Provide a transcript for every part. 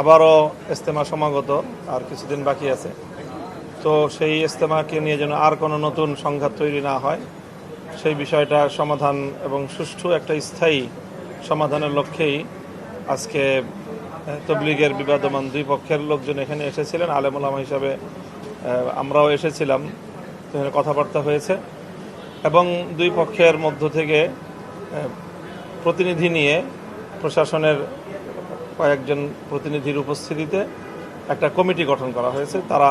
আবারও ইস্তেমা সমাগত, আর কিছুদিন বাকি আছে। তো সেই ইস্তেমাকে নিয়ে যেন আর কোনো নতুন সংঘাত তৈরি না হয়, সেই বিষয়টা সমাধান এবং সুষ্ঠু একটা স্থায়ী সমাধানের লক্ষ্যেই আজকে তবলিগের বিবাদমান দুই পক্ষের লোকজন এখানে এসেছিলেন। আলেমুলামা হিসাবে আমরাও এসেছিলাম। এখানে কথাবার্তা হয়েছে। এবং দুই পক্ষের মধ্য থেকে প্রতিনিধি নিয়ে প্রশাসনের কয়েকজন প্রতিনিধির উপস্থিতিতে একটা কমিটি গঠন করা হয়েছে। তারা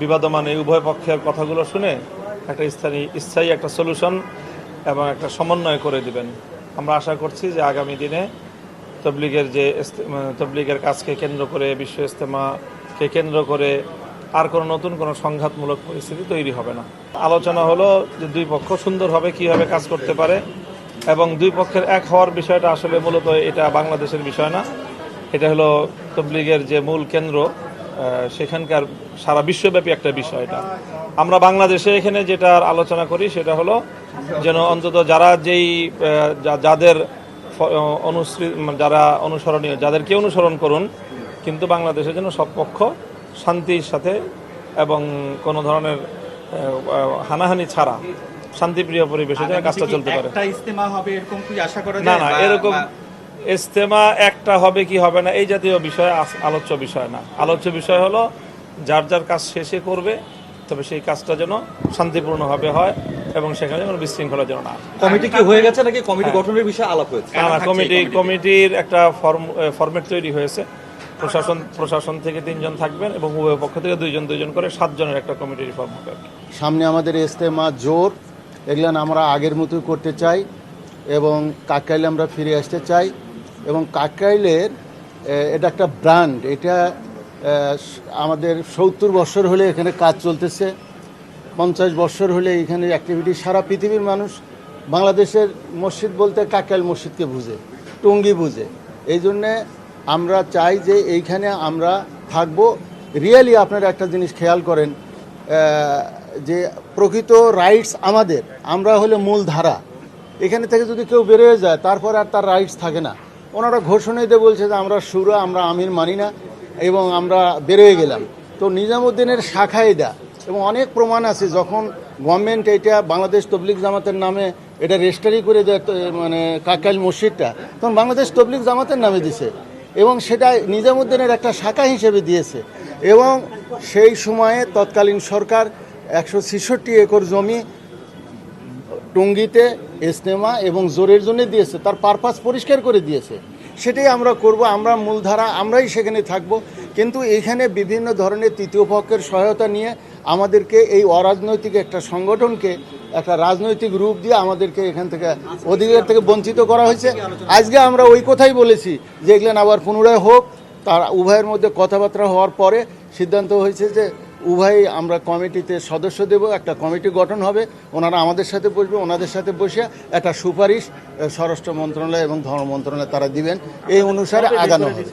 বিবাদমান এই উভয় পক্ষের কথাগুলো শুনে একটা স্থায়ী স্থায়ী একটা সলিউশন এবং একটা সমন্বয় করে দিবেন। আমরা আশা করছি যে আগামী দিনে তবলিগের যে তবলিগের কাজকে কেন্দ্র করে, বিশ্ব ইস্তেমাকে কেন্দ্র করে আর কোনো নতুন কোনো সংঘাতমূলক পরিস্থিতি তৈরি হবে না। আলোচনা হলো যে দুই পক্ষ সুন্দরভাবে কীভাবে কাজ করতে পারে এবং দুই পক্ষের এক হওয়ার বিষয়টা আসলে মূলত এটা বাংলাদেশের বিষয় না। এটা হলো তবলিগের যে মূল কেন্দ্র সেখানকার সারা বিশ্বব্যাপী একটা বিষয় এটা। আমরা বাংলাদেশে এখানে যেটার আলোচনা করি সেটা হলো যেন অন্তত যারা যেই যাদের ফ- অনুসৃ মানে যারা অনুসরণীয়, যাদেরকে অনুসরণ করুন, কিন্তু বাংলাদেশে যেন সব পক্ষ শান্তির সাথে এবং কোনো ধরনের হানাহানি ছাড়া শান্তিপ্রিয় পরিবেশে যেন কাজটা চলতে পারে। একটা ইস্তেমা হবে এরকম কি আশা করা না যায় না এরকম ইস্তেমা একটা হবে কি হবে না এই জাতীয় বিষয় আলোচ্য বিষয় না। আলোচ্য বিষয় হলো যার যার কাজ শেষে করবে তবে সেই কাজটা যেন শান্তিপূর্ণভাবে হয় এবং সেখানে যেন বিশৃঙ্খলা যেন না কমিটি কি হয়ে গেছে নাকি? কমিটি হ্যাঁ। গঠনের বিষয়ে আলাপ হয়েছে। না না কমিটি কমিটি? কমিটির একটা ফর্ম ফরম্যাট তৈরি হয়েছে। প্রশাসন প্রশাসন থেকে তিনজন থাকবেন এবং উভয় পক্ষ থেকে দুইজন দুইজন করে সাতজনের একটা কমিটির ফর্ম হবে সামনে আমাদের ইস্তেমা জোর এগুলো আমরা আগের মতোই করতে চাই এবং কাকাইলে আমরা ফিরে আসতে চাই এবং কাকাইলের এটা একটা ব্র্যান্ড, এটা আমাদের সত্তর বছর হলে এখানে কাজ চলতেছে, পঞ্চাশ বছর হলে এখানে অ্যাক্টিভিটি সারা পৃথিবীর মানুষ বাংলাদেশের মসজিদ বলতে কাকাইল মসজিদকে বুঝে, টঙ্গি বুঝে। এই জন্যে আমরা চাই যে এইখানে আমরা থাকব। রিয়েলি আপনারা একটা জিনিস খেয়াল করেন যে প্রকৃত রাইটস আমাদের, আমরা হলে মূল ধারা। এখানে থেকে যদি কেউ বেরোয় যায়, তারপর আর তার রাইটস থাকে না। ওনারা ঘোষণা দিয়ে বলছে যে আমরা সুরা, আমরা আমির মানি না এবং আমরা বেরোয় গেলাম। তো নিজামুদ্দিনের শাখা এটা, এবং অনেক প্রমাণ আছে যখন গভর্নমেন্ট এটা বাংলাদেশ তবলিক জামাতের নামে এটা রেজিস্টারি করে দেয় মানে কাকাইল মসজিদটা, তখন বাংলাদেশ তবলিক জামাতের নামে দিছে। এবং সেটা নিজামুদ্দিনের একটা শাখা হিসেবে দিয়েছে। এবং সেই সময়ে তৎকালীন সরকার একশো ছেষট্টি একর জমি টঙ্গিতে ইস্তেমা এবং জোরের জন্য দিয়েছে, তার পারপাস পরিষ্কার করে দিয়েছে। সেটাই আমরা করব, আমরা মূলধারা, আমরাই সেখানে থাকব। কিন্তু এখানে বিভিন্ন ধরনের তৃতীয় পক্ষের সহায়তা নিয়ে আমাদেরকে এই অরাজনৈতিক একটা সংগঠনকে, একটা রাজনৈতিক রূপ দিয়ে আমাদেরকে এখান থেকে অধিকার থেকে বঞ্চিত করা হয়েছে। আজকে আমরা ওই কথাই বলেছি যে এগুলো আবার পুনরায় হোক, তার উভয়ের মধ্যে কথাবার্তা হওয়ার পরে সিদ্ধান্ত হয়েছে যে উভয়ই আমরা কমিটিতে সদস্য দেব একটা কমিটি গঠন হবে ওনারা আমাদের সাথে বসবে ওনাদের সাথে বসে একটা সুপারিশ স্বরাষ্ট্র মন্ত্রণালয় এবং ধর্ম মন্ত্রণালয় তারা দিবেন। এই অনুসারে আগানো হবে।